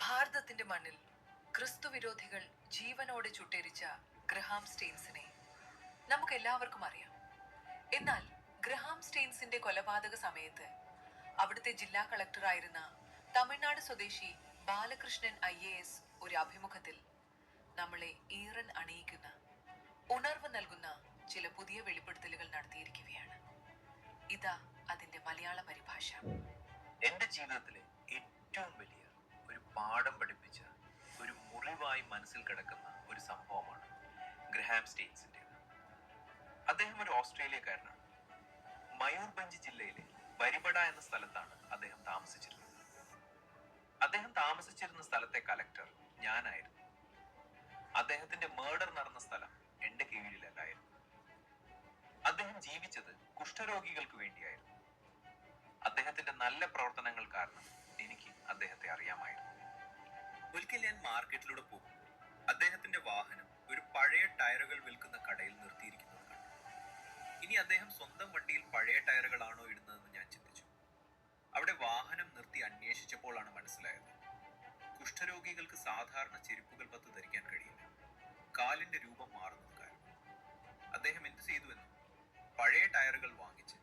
ഭാരതത്തിന്റെ മണ്ണിൽ ക്രിസ്തു വിരോധികൾ ജീവനോടെ ചുട്ടേരിച്ച ഗ്രഹാം സ്റ്റെയിൻസിനെ നമുക്ക് എല്ലാവർക്കും അറിയാം. എന്നാൽ ഗ്രഹാം സ്റ്റെയിൻസിന്റെ കൊലപാതക സമയത്ത് അവിടുത്തെ ജില്ലാ കളക്ടറായിരുന്ന തമിഴ്നാട് സ്വദേശി ബാലകൃഷ്ണൻ ഐ എ എസ് ഒരു അഭിമുഖത്തിൽ നമ്മളെ ഈറൻ അണിയിക്കുന്ന ഉണർവ് നൽകുന്ന ചില പുതിയ വെളിപ്പെടുത്തലുകൾ നടത്തിയിരിക്കുകയാണ്. ഇതാ അതിന്റെ മലയാള പരിഭാഷ. എന്റെ ജീവിതത്തിലെ ഏറ്റവും വലിയ പാഠം പഠിപ്പിച്ച ഒരു മുറിവായി മനസ്സിൽ കിടക്കുന്ന ഒരു സംഭവമാണ് ഗ്രഹാം സ്റ്റേറ്റ്സിന്റെ അദ്ദേഹം ഒരു ഓസ്ട്രേലിയക്കാരനാണ്. മയൂർഭഞ്ച് ജില്ലയിലെ വരിപട എന്ന സ്ഥലത്താണ് അദ്ദേഹം താമസിച്ചിരുന്നത്. അദ്ദേഹം താമസിച്ചിരുന്ന സ്ഥലത്തെ കലക്ടർ ഞാനായിരുന്നു. അദ്ദേഹത്തിന്റെ മേർഡർ നടന്ന സ്ഥലം എന്റെ കീഴിലല്ലായിരുന്നു. അദ്ദേഹം ജീവിച്ചത് കുഷ്ഠരോഗികൾക്ക് വേണ്ടിയായിരുന്നു. അദ്ദേഹത്തിന്റെ നല്ല പ്രവർത്തനങ്ങൾ കാരണം എനിക്ക് അദ്ദേഹത്തെ അറിയാമായിരുന്നു. ഒരിക്കൽ ഞാൻ മാർക്കറ്റിലൂടെ പോകും അദ്ദേഹത്തിന്റെ വാഹനം ഒരു പഴയ ടയറുകൾ വിൽക്കുന്ന കടയിൽ നിർത്തിയിരിക്കുന്നത് കണ്ടു. ഇനി അദ്ദേഹം സ്വന്തം വണ്ടിയിൽ പഴയ ടയറുകളാണോ ഇടുന്നതെന്ന് ഞാൻ ചിന്തിച്ചു. അവിടെ വാഹനം നിർത്തി അന്വേഷിച്ചപ്പോഴാണ് മനസ്സിലായത്. കുഷ്ഠരോഗികൾക്ക് സാധാരണ ചെരുപ്പുകൾ പത്ത് ധരിക്കാൻ കഴിയില്ല. കാലിന്റെ രൂപം മാറുന്നത് കാരണം. അദ്ദേഹം എന്ത് ചെയ്തുവെന്നും പഴയ ടയറുകൾ വാങ്ങിച്ച്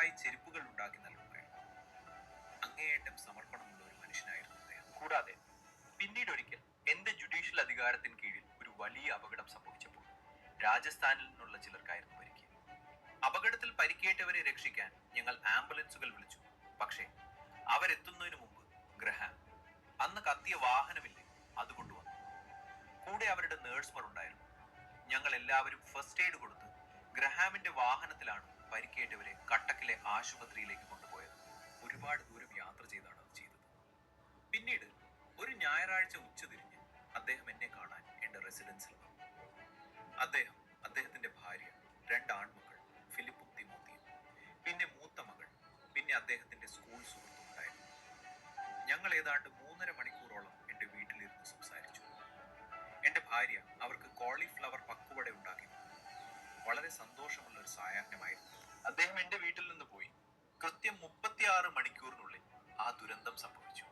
അവർക്കായി ചെരുപ്പുകൾ ഉണ്ടാക്കി നൽകുകയാണ്. അങ്ങേയറ്റം സമർപ്പണമുള്ള ഒരു മനുഷ്യനായിരുന്നു അദ്ദേഹം. കൂടാതെ പിന്നീട് ഒരിക്കൽ എന്റെ ജുഡീഷ്യൽ അധികാരത്തിന് കീഴിൽ ഒരു വലിയ അപകടം സംഭവിച്ചപ്പോൾ രാജസ്ഥാനിൽ നിന്നുള്ള ചിലർക്കായിരുന്നു പരിക്ക് അപകടത്തിൽ പരിക്കേറ്റവരെ രക്ഷിക്കാൻ ഞങ്ങൾ ആംബുലൻസുകൾ വിളിച്ചു. പക്ഷേ അവരെത്തുന്നതിന് മുമ്പ് ഗ്രഹാം അന്ന് കത്തിയ വാഹനമില്ലേ അത് കൊണ്ടുവന്നു. കൂടെ അവരുടെ നേഴ്സുമാർ ഉണ്ടായിരുന്നു. ഞങ്ങൾ എല്ലാവരും ഫസ്റ്റ് എയ്ഡ് കൊടുത്ത് ഗ്രഹാമിന്റെ വാഹനത്തിലാണ് പരിക്കേറ്റവരെ കട്ടക്കിലെ ആശുപത്രിയിലേക്ക് കൊണ്ടുപോയത്. ഒരുപാട് ദൂരം യാത്ര ചെയ്താണ് അത് ചെയ്തത്. പിന്നീട് ഒരു ഞായറാഴ്ച ഉച്ചതിരിഞ്ഞ് അദ്ദേഹം എന്നെ കാണാൻ എന്റെ റെസിഡൻസിൽ വന്നു. അദ്ദേഹം അദ്ദേഹത്തിന്റെ ഭാര്യ രണ്ട് ആൺമക്കൾ ഫിലിപ്പും തിമോത്തിയും പിന്നെ മൂത്ത മകൾ പിന്നെ അദ്ദേഹത്തിന്റെ സ്കൂൾ സുഹൃത്തും ഞങ്ങൾ ഏതാണ്ട് മൂന്നര മണിക്കൂറോളം എന്റെ വീട്ടിലിരുന്ന് സംസാരിച്ചു. എന്റെ ഭാര്യ അവർക്ക് കോളിഫ്ലവർ പക്കുവട ഉണ്ടാക്കി വളരെ സന്തോഷമുള്ള ഒരു സായാഹ്നമായിരുന്നു. അദ്ദേഹം എന്റെ വീട്ടിൽ നിന്ന് പോയി. കൃത്യം മുപ്പത്തിയാറ് മണിക്കൂറിനുള്ളിൽ ആ ദുരന്തം സംഭവിച്ചു.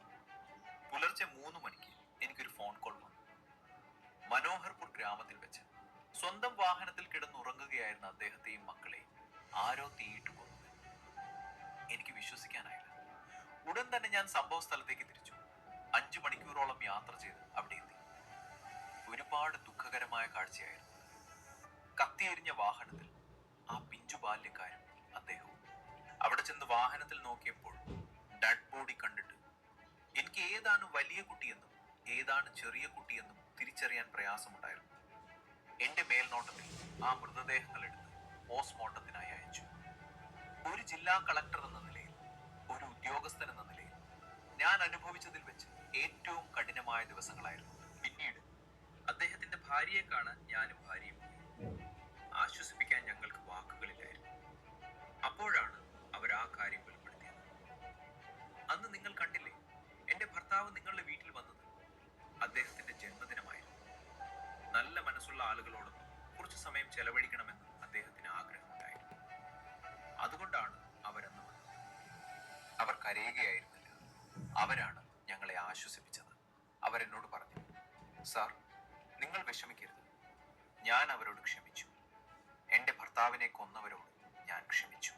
പുലർച്ചെ മൂന്ന് മണിക്ക് എനിക്കൊരു ഫോൺ കോൾ വന്നു. മനോഹർപൂർ ഗ്രാമത്തിൽ വെച്ച് സ്വന്തം വാഹനത്തിൽ കിടന്നുറങ്ങുകയായിരുന്ന അദ്ദേഹത്തെയും മക്കളെയും ആരോ തീയിട്ടു കൊന്നു. എനിക്ക് വിശ്വസിക്കാനായില്ല. ഉടൻ തന്നെ ഞാൻ സംഭവ സ്ഥലത്തേക്ക് തിരിച്ചു. അഞ്ചു മണിക്കൂറോളം യാത്ര ചെയ്ത് അവിടെ എത്തി. ഒരുപാട് ദുഃഖകരമായ കാഴ്ചയായിരുന്നു. കത്തിയെരിഞ്ഞ വാഹനത്തിൽ ആ പിഞ്ചു ബാല്യക്കാരും അദ്ദേഹവും. അവിടെ ചെന്ന് വാഹനത്തിൽ നോക്കിയപ്പോൾ ഡഡ് ബോഡി കണ്ടിട്ട് എനിക്ക് ഏതാണ് വലിയ കുട്ടിയെന്നും ഏതാണ് ചെറിയ കുട്ടിയെന്നും തിരിച്ചറിയാൻ പ്രയാസമുണ്ടായിരുന്നു. എന്റെ മേൽനോട്ടത്തിൽ ആ മൃതദേഹങ്ങൾ എടുത്ത് പോസ്റ്റ്മോർട്ടത്തിനായി അയച്ചു. ഒരു ജില്ലാ കളക്ടർ എന്ന നിലയിൽ ഒരു ഉദ്യോഗസ്ഥൻ എന്ന നിലയിൽ ഞാൻ അനുഭവിച്ചതിൽ വെച്ച് ഏറ്റവും കഠിനമായ ദിവസങ്ങളായിരുന്നു. പിന്നീട് അദ്ദേഹത്തിന്റെ ഭാര്യയെ കാണാൻ ഞാനും ഭാര്യയും ആശ്വസിപ്പിക്കാൻ ഞങ്ങൾക്ക് വാക്കുകളില്ലായിരുന്നു. അപ്പോഴാണ് അവർ ആ കാര്യം വെളിപ്പെടുത്തിയത്. അന്ന് നിങ്ങൾ കണ്ടില്ലേ എന്റെ ഭർത്താവ് നിങ്ങളുടെ വീട്ടിൽ വന്നത് അദ്ദേഹത്തിന്റെ ജന്മദിനമായിരുന്നു. നല്ല മനസ്സുള്ള ആളുകളോടൊപ്പം കുറച്ച് സമയം ചെലവഴിക്കണമെന്ന് അദ്ദേഹത്തിന് ആഗ്രഹമുണ്ടായിരുന്നു. അതുകൊണ്ടാണ് അവരെന്ന് വന്നത്. അവർ കരയുകയായിരുന്നില്ല. അവരാണ് ഞങ്ങളെ ആശ്വസിപ്പിച്ചത്. അവരെന്നോട് പറഞ്ഞു സാർ നിങ്ങൾ വിഷമിക്കരുത്. ഞാൻ അവരോട് ക്ഷമിച്ചു. എന്റെ ഭർത്താവിനെ കൊന്നവരോട് ഞാൻ ക്ഷമിച്ചു.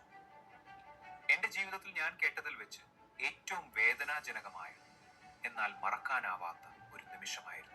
എന്റെ ജീവിതത്തിൽ ഞാൻ കേട്ടതിൽ വെച്ച് ഏറ്റവും വേദനാജനകമായ എന്നാൽ മറക്കാനാവാത്ത ഒരു നിമിഷമായിരുന്നു.